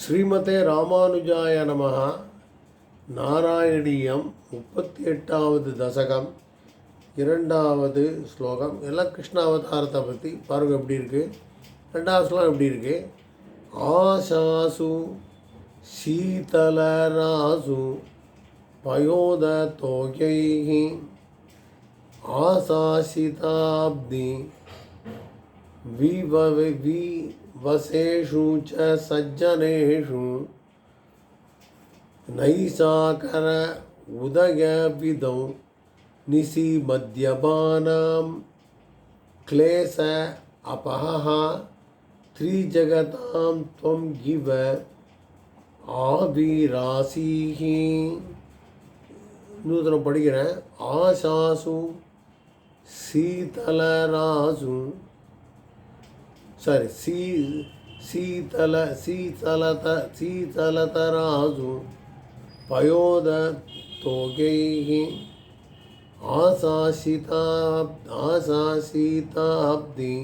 ஸ்ரீமதே ராமானுஜாய நமக நாராயணியம் முப்பத்தி எட்டாவது தசகம் இரண்டாவது ஸ்லோகம். எல்லாம் கிருஷ்ணாவதாரத்தை பற்றி பாருங்க எப்படி இருக்குது ரெண்டாவது ஸ்லோகம் எப்படி இருக்குது ஆசாசு சீதலராசு பயோத தொகை ஆசாசிதாப்தி விவ வி विवसेषु च सज्जनेषु नैसाकर उदयविदौ निशिमद्यमानां क्लेश अपहः त्रिजगतां त्वं गिव आविरासीः நூதனம் படிக்கிறேன் ஆசாசு சீதலராசு సారీ సీ శీతల శీతలత శీతలతరాజు పయోద తోగై ఆశాసితా ఆశాసితాబ్ది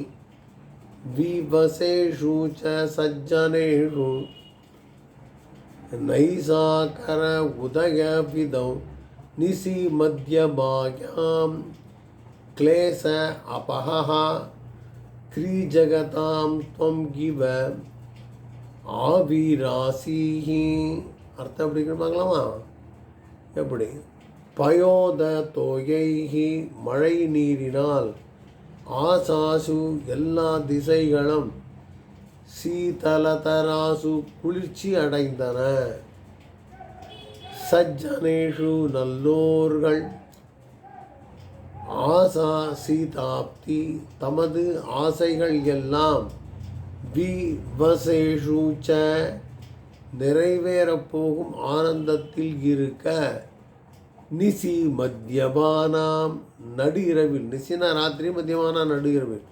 వివసేషు చ సజ్జనేషు నైసాకర ఉదయ విదౌ నిశి మధ్యభాగ్యాం த்ரீஜகதாம் துவம் கிவ ஆவிராசிஹி அர்த்தம் எப்படி கேட்பாங்களாமா எப்படி? பயோத தோயைஹி மழை நீரினால் ஆசாசு எல்லா திசைகளும் சீதலதராசு குளிர்ச்சி அடைந்தன. சஜ்ஜனேஷு நல்லோர்கள் ஆசா சீதாப்தி தமது ஆசைகள் எல்லாம் விவசேஷு ச ஆனந்தத்தில் இருக்க நிசி மத்தியமானாம் நடு இரவில் நிசினா ராத்திரி மத்தியமானா நடு இரவில்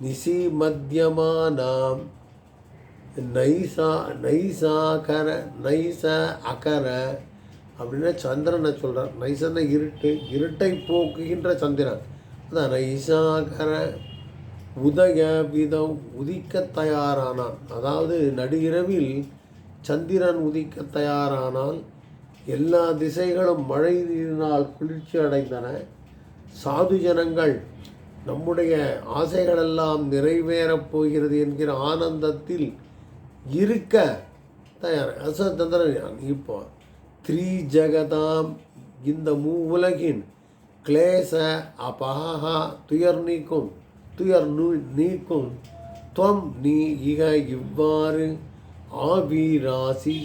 நிசி மத்தியமானாம் நைசா நைசாகர நைச அகர அப்படின்னா சந்திரனை சொல்கிறார் நைசன இருட்டு இருட்டை போக்குகின்ற சந்திரன். அதான் நைசாகர உதய விதம் உதிக்க தயாரானான் அதாவது நடுகிரவில் சந்திரன் உதிக்க தயாரானால் எல்லா திசைகளும் மழை நீரினால் குளிர்ச்சி அடைந்தன. சாது ஜனங்கள் நம்முடைய ஆசைகளெல்லாம் நிறைவேறப் போகிறது என்கிற ஆனந்தத்தில் இருக்க தயார். அசந்திரன் இப்போ த்ரீ ஜகதாம் இந்த மூ உலகின் கிளேச அபஹா துயர் நீக்கும் துயர் நூ நீக்கும் துவம் நீ இக இவ்வாறு ஆவிராசி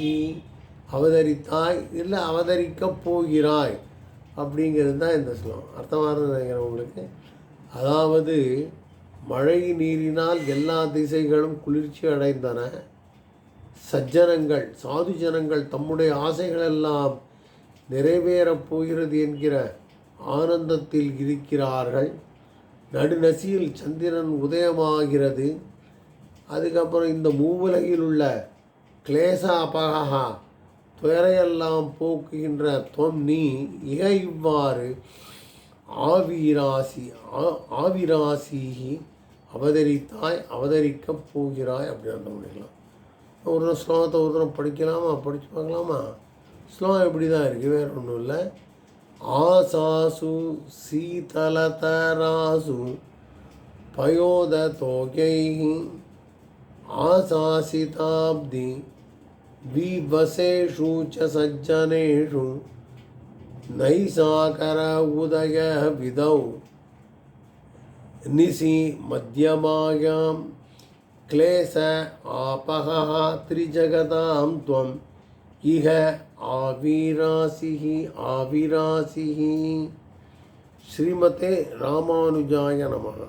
அவதரித்தாய் இல்லை அவதரிக்கப் போகிறாய் அப்படிங்கிறது தான் இந்த ஸ்லோகம் அர்த்தமாக நினைக்கிறேன் உங்களுக்கு அதாவது மழை நீரினால் எல்லா திசைகளும் குளிர்ச்சி அடைந்தன சஜ்ஜனங்கள் சாது ஜனங்கள் தம்முடைய ஆசைகளெல்லாம் நிறைவேறப் போகிறது என்கிற ஆனந்தத்தில் இருக்கிறார்கள். நடுநசியில் சந்திரன் உதயமாகிறது. அதுக்கப்புறம் இந்த மூவுலகில் உள்ள கிளேச அபகா துயரையெல்லாம் போக்குகின்ற தொம் நீ இக இவ்வாறு ஆவிராசி ஆவிராசி அவதரித்தாய் அவதரிக்கப் போகிறாய் அப்படின்னு அர்த்தம் பண்ணிக்கலாம் ஒரு தடவை ஸ்லோகத்தை ஒரு படிக்கலாமா? படித்து பார்க்கலாமா? ஸ்லோகம் இப்படி தான் இருக்குது வேறு ஒன்றும் இல்லை. ஆசாசு சீதலதராசு பயோத தோகை ஆசாசிதாப்தி விவசேஷு ச சஜ்ஜனேஷு நைசாகர உதய விதௌ நிசி மத்தியமாயாம் क्लेश आपः त्रिजगतां त्वम् इह आविरासिः आविरासिः श्रीमते रामानुजाय नमः